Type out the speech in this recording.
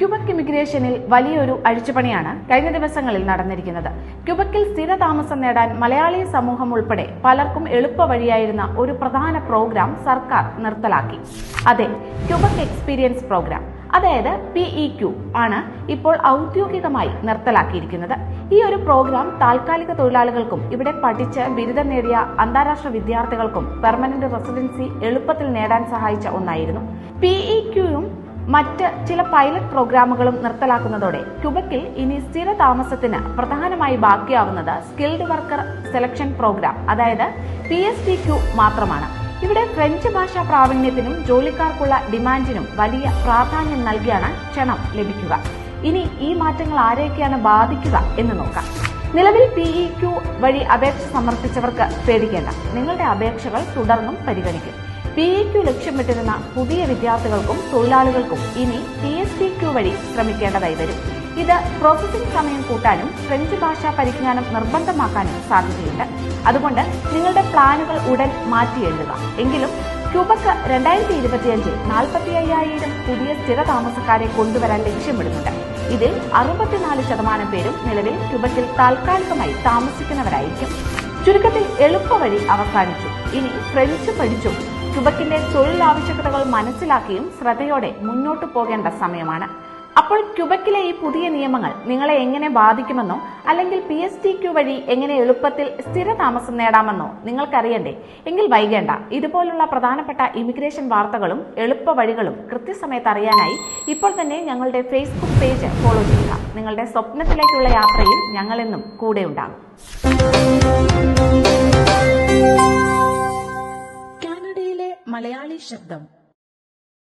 ക്യുബക് ഇമിഗ്രേഷനിൽ വലിയൊരു അഴിച്ചുപണിയാണ് കഴിഞ്ഞ ദിവസങ്ങളിൽ നടന്നിരിക്കുന്നത്. ക്യുബക്കിൽ സ്ഥിരതാമസം നേടാൻ മലയാളി സമൂഹം ഉൾപ്പെടെ പലർക്കും എളുപ്പ വഴിയായിരുന്ന ഒരു പ്രധാന പ്രോഗ്രാം സർക്കാർ നിർത്തലാക്കി. അതെ ക്യുബക് എക്സ്പീരിയൻസ് പ്രോഗ്രാം അതായത് പി ഇ ക്യു ആണ് ഇപ്പോൾ ഔദ്യോഗികമായി നിർത്തലാക്കിയിരിക്കുന്നത്. ഈ ഒരു പ്രോഗ്രാം താൽക്കാലിക തൊഴിലാളികൾക്കും ഇവിടെ പഠിച്ച് ബിരുദം നേടിയ അന്താരാഷ്ട്ര വിദ്യാർത്ഥികൾക്കും പെർമനന്റ് റെസിഡൻസി എളുപ്പത്തിൽ നേടാൻ സഹായിച്ച ഒന്നായിരുന്നു. പി ഇ ക്യുയും മറ്റ് ചില പൈലറ്റ് പ്രോഗ്രാമുകളും നിർത്തലാക്കുന്നതോടെ ക്യുബക്കിൽ ഇനി സ്ഥിര താമസത്തിന് പ്രധാനമായി ബാക്കിയാവുന്നത് സ്കിൽഡ് വർക്കർ സെലക്ഷൻ പ്രോഗ്രാം അതായത് പി എസ് ടി ക്യു മാത്രമാണ്. ഇവിടെ ഫ്രഞ്ച് ഭാഷാ പ്രാവീണ്യത്തിനും ജോലിക്കാർക്കുള്ള ഡിമാൻഡിനും വലിയ പ്രാധാന്യം നൽകിയാണ് ക്ഷണം ലഭിക്കുക. ഇനി ഈ മാറ്റങ്ങൾ ആരെയൊക്കെയാണ് ബാധിക്കുക എന്ന് നോക്കാം. നിലവിൽ പി ഇ ക്യു വഴി അപേക്ഷ സമർപ്പിച്ചവർക്ക് പേടിക്കേണ്ട. നിങ്ങളുടെ അപേക്ഷകൾ തുടർന്നും പരിഗണിക്കും. പി എ ക്യു ലക്ഷ്യമിട്ടിരുന്ന പുതിയ വിദ്യാർത്ഥികൾക്കും തൊഴിലാളികൾക്കും ഇനി പി എസ് സി ക്യു വഴി ശ്രമിക്കേണ്ടതായി വരും. ഇത് പ്രോസസ്സിംഗ് സമയം കൂട്ടാനും ഫ്രഞ്ച് ഭാഷാ പരിജ്ഞാനം നിർബന്ധമാക്കാനും സാധ്യതയുണ്ട്. അതുകൊണ്ട് നിങ്ങളുടെ പ്ലാനുകൾ ഉടൻ മാറ്റി എഴുതുക. എങ്കിലും ക്യൂബക്ക് രണ്ടായിരത്തി ഇരുപത്തിയഞ്ചിൽ നാൽപ്പത്തി അയ്യായിരം പുതിയ സ്ഥിര താമസക്കാരെ കൊണ്ടുവരാൻ ലക്ഷ്യമിടുന്നുണ്ട്. ഇതിൽ അറുപത്തിനാല് ശതമാനം പേരും നിലവിൽ ക്യൂബക്കിൽ താൽക്കാലികമായി താമസിക്കുന്നവരായിരിക്കും. ചുരുക്കത്തിൽ എളുപ്പവഴി അവസാനിച്ചു. ഇനി ഫ്രഞ്ച് പഠിച്ചും ക്യുബക്കിന്റെ തൊഴിൽ ആവശ്യകതകൾ മനസ്സിലാക്കിയും ശ്രദ്ധയോടെ മുന്നോട്ടു പോകേണ്ട സമയമാണ്. അപ്പോൾ ക്യുബക്കിലെ ഈ പുതിയ നിയമങ്ങൾ നിങ്ങളെ എങ്ങനെ ബാധിക്കുമെന്നോ അല്ലെങ്കിൽ പി എസ് ടി ക്യു വഴി എങ്ങനെ എളുപ്പത്തിൽ സ്ഥിരതാമസം നേടാമെന്നോ നിങ്ങൾക്കറിയണ്ടേ? എങ്കിൽ വൈകേണ്ട. ഇതുപോലുള്ള പ്രധാനപ്പെട്ട ഇമിഗ്രേഷൻ വാർത്തകളും എളുപ്പ വഴികളും കൃത്യസമയത്ത് അറിയാനായി ഇപ്പോൾ തന്നെ ഞങ്ങളുടെ ഫേസ്ബുക്ക് പേജ് ഫോളോ ചെയ്യുക. നിങ്ങളുടെ സ്വപ്നത്തിലേക്കുള്ള യാത്രയിൽ ഞങ്ങളെന്നും കൂടെ ഉണ്ടാകും മലയാളി ശബ്ദം.